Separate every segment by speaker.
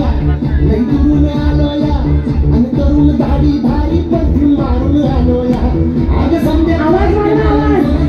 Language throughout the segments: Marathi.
Speaker 1: आलोया लई
Speaker 2: दुरून आलोया आवाज आवाज.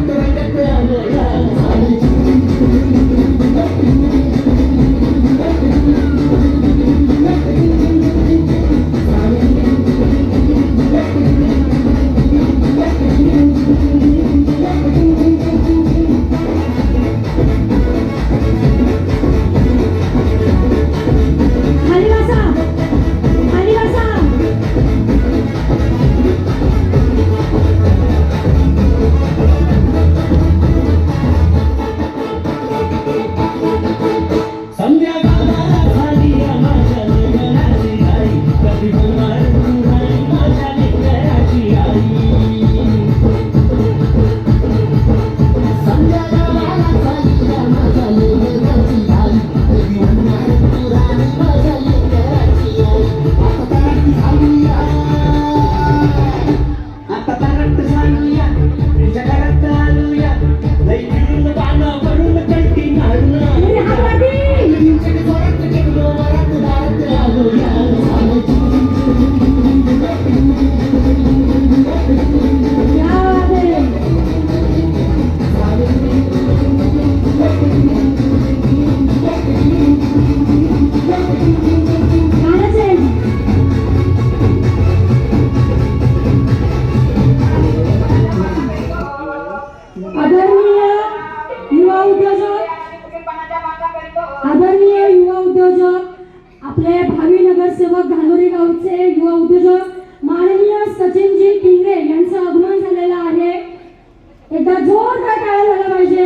Speaker 2: उद्योजक आदरणीय युवा उद्योजक आपले भावी नगरसेवक घालोरी गावचे युवा उद्योजक माननीय सचिनजी टिंगरे यांचं आगमन झालेलं आहे. एकदा जोरदार टाळ्या झाला पाहिजे.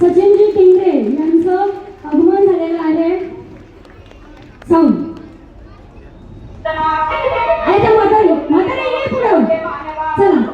Speaker 2: सचिनजी टिंगरे यांचं आगमन झालेलं आहे. साऊंड. पुढं. चला.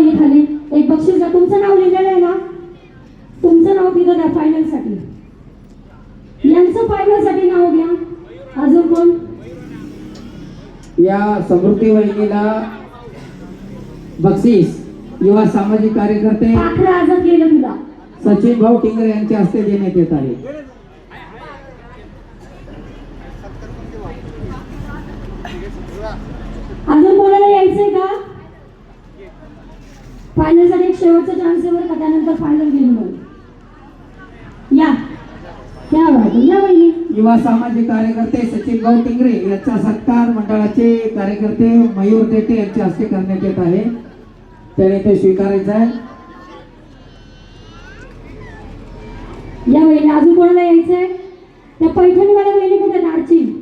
Speaker 2: वहिनी खाली. एक बक्षीस तुमचं नाव लिहिलेलं आहे ना? तुमचं नाव तिथं द्या फायनलसाठी? यांचं फायनलसाठी नाव घ्या. अजून कोण?
Speaker 3: या समृद्धी वहिनीला बक्षीस. युवा सामाजिक कार्यकर्ते
Speaker 2: तुला.
Speaker 3: सचिन भाऊ टिंगरे यांच्या हस्ते देण्यात येत आहे.
Speaker 2: अजून कोणाला यायचंय का? फायनलसाठी एक शेवटचा चान्स आहे बरं का त्यानंतर फायनल गेम मग या. या
Speaker 3: युवा सामाजिक कार्यकर्ते सचिन भाऊ टिंगरे यांचा सत्कार मंडळाचे कार्यकर्ते मयूर देटे यांच्या हस्ते करण्यात येत आहे. त्याने ते स्वीकारायचं आहे.
Speaker 2: या वहिनी अजून कोणाला यायचंय? त्या पैठणीवाल्या वहिनी कुठे आहेत?